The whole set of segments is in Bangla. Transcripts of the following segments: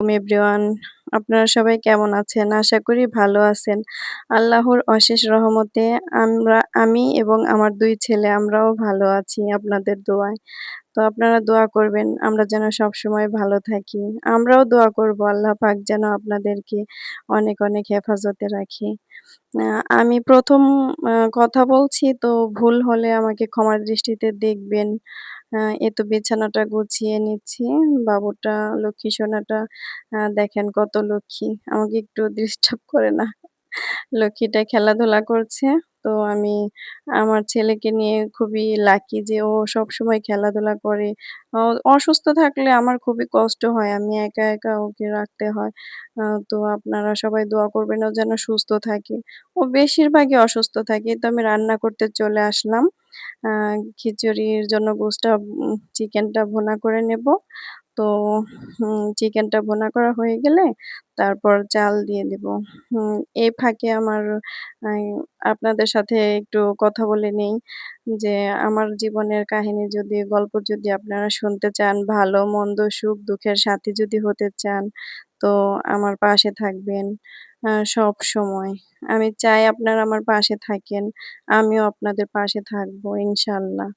এভরিওয়ান আপনারা সবাই কেমন আছেন? আশা করি ভালো আছেন। আল্লাহর অশেষ রহমতে আমরা, আমি এবং আমার দুই ছেলে, আমরাও ভালো আছি আপনাদের দোয়ায়। তো আপনারা দোয়া করবেন আমরা যেন সব সময় ভালো থাকি। আমরাও দোয়া করব আল্লাহ পাক যেন আপনাদেরকে অনেক, অনেক হেফাজতে রাখি আমি প্রথম কথা বলছি তো ভুল হলে আমাকে ক্ষমার দৃষ্টিতে দেখবেন। এই তো বিছানাটা গুছিয়ে নিচ্ছি। বাবুটা লক্ষ্মী সোনাটা দেখেন কত লক্ষ্মী। আমাকে একটু ডিস্টার্ব করে না। লক্ষ্মীটা খেলাধুলা করছে। তো আমি আমার ছেলেকে নিয়ে খুবই লাকি যে ও সবসময় খেলাধুলা করে। অসুস্থ থাকলে আমার খুবই কষ্ট হয়। আমি একা, একা ওকে রাখতে হয়। তো আপনারা সবাই দোয়া করবেন ও যেন সুস্থ থাকে। ও বেশিরভাগই অসুস্থ থাকে। তো আমি রান্না করতে চলে আসলাম। খিচুড়ির জন্য গোসটা উম চিকেনটা ভুনা করে নেব। তো চিকেনটা বোনা করা হয়ে গেলে তারপর চাল দিয়ে দিব। এই ফাঁকে আমার আপনাদের সাথে একটু কথা বলে নেই যে আমার জীবনের কাহিনী যদি গল্প যদি আপনারা শুনতে চান, ভালো মন্দ সুখ-দুঃখের সাথে যদি হতে চান তো আমার পাশে থাকবেন আ সবসময়। আমি চাই আপনারা আমার পাশে থাকেন। আমিও আপনাদের পাশে থাকব ইনশাল্লাহ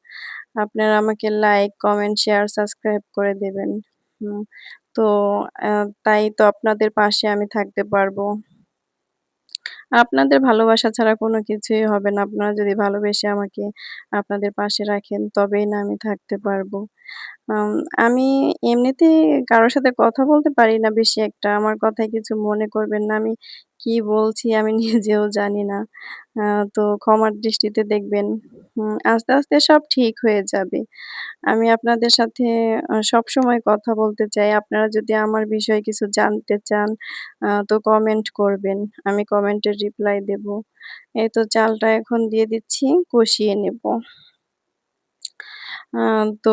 আপনারা আমাকে লাইক, কমেন্ট, শেয়ার, সাবস্ক্রাইব করে দেবেন। হুম তো তাই তো আপনাদের পাশে আমি থাকতে পারব। আপনাদের ভালোবাসা ছাড়া কোনো কিছুই হবে না। আপনারা যদি ভালোবেসে আমাকে আপনাদের পাশে রাখেন, তবেই না আমি থাকতে পারব আম এমনিতে কারোর সাথে কথা বলতে পারি না বেশি একটা। আমার কথায় কিছু মনে করবেন না। আমি কি বলছি আমি নিজেও জানি না। তো ক্ষমার দৃষ্টিতে দেখবেন। আস্তে, আস্তে সব ঠিক হয়ে যাবে। আমি আপনাদের সাথে আ সবসময় কথা বলতে চাই। আপনারা যদি আমার বিষয়ে কিছু জানতে চান তো কমেন্ট করবেন। আমি কমেন্টের রিপ্লাই দেব। এই তো চালটা এখন দিয়ে দিচ্ছি, কষিয়ে নেব। তো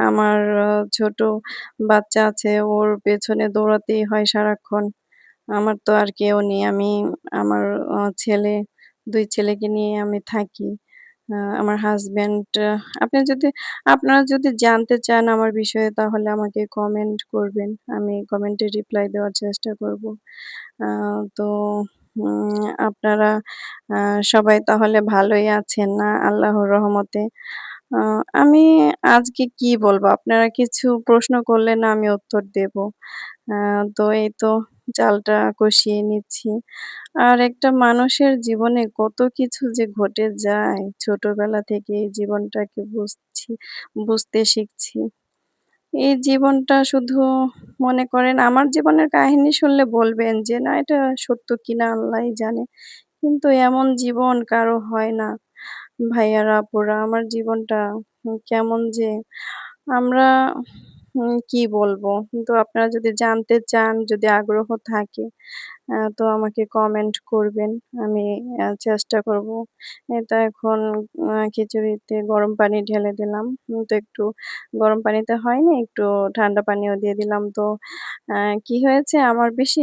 আমার ছোট বাচ্চা আছে ওর পেছনে দৌড়াতেই হয় সারাক্ষণ। আমার তো আর কেউ নেই। আমি, আমার ছেলে ২ ছেলেকে নিয়ে আমি থাকি। আমার হাসব্যান্ড আপনি যদি, আপনারা যদি জানতে চান আমার বিষয়ে তাহলে আমাকে কমেন্ট করবেন। আমি কমেন্টে রিপ্লাই দেওয়ার চেষ্টা করব। তো আপনারা সবাই তাহলে ভালোই আছেন না আল্লাহর রহমতে। আমি আজকে কি বলব আপনারা কিছু প্রশ্ন করলে না আমি উত্তর দেব। তো এই তো চালটা কষিয়ে নিচ্ছি। আর একটা মানুষের জীবনে কত কিছু যে ঘটে যায় ছোটবেলা থেকে এই জীবনটাকে বুঝছি বুঝতে শিখছি। এই জীবনটা শুধু মনে করেন আমার জীবনের কাহিনী শুনলে বলবেন যে না এটা সত্য কিনা আল্লাহই জানে। কিন্তু এমন জীবন কারও হয় না। ভাইয়ারা, আপুরা আমার জীবনটা কেমন যে আমরা কি বলব? কিন্তু আপনারা যদি জানতে চান, যদি আগ্রহ থাকে তো আমাকে কমেন্ট করবেন। আমি চেষ্টা করব। তো এখন খিচুড়িতে গরম পানি ঢেলে দিলাম। তো একটু গরম পানিতে হয়নি, একটু ঠান্ডা পানিও দিয়ে দিলাম। তো কি হয়েছে আমার বেশি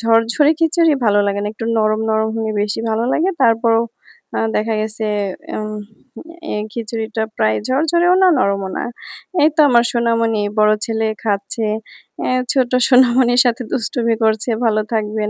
ঝরঝরে খিচুড়ি ভালো লাগে না। একটু নরম, নরম হলে বেশি ভালো লাগে। তারপরও দেখা গেছে খিচুড়িটা প্রায় ঝরঝরেও না, নরমও না। এই তো আমার সোনামণি বড় ছেলে খাচ্ছে। ছোট সোনামণির সাথে দুষ্টুমি করছে। ভালো থাকবেন।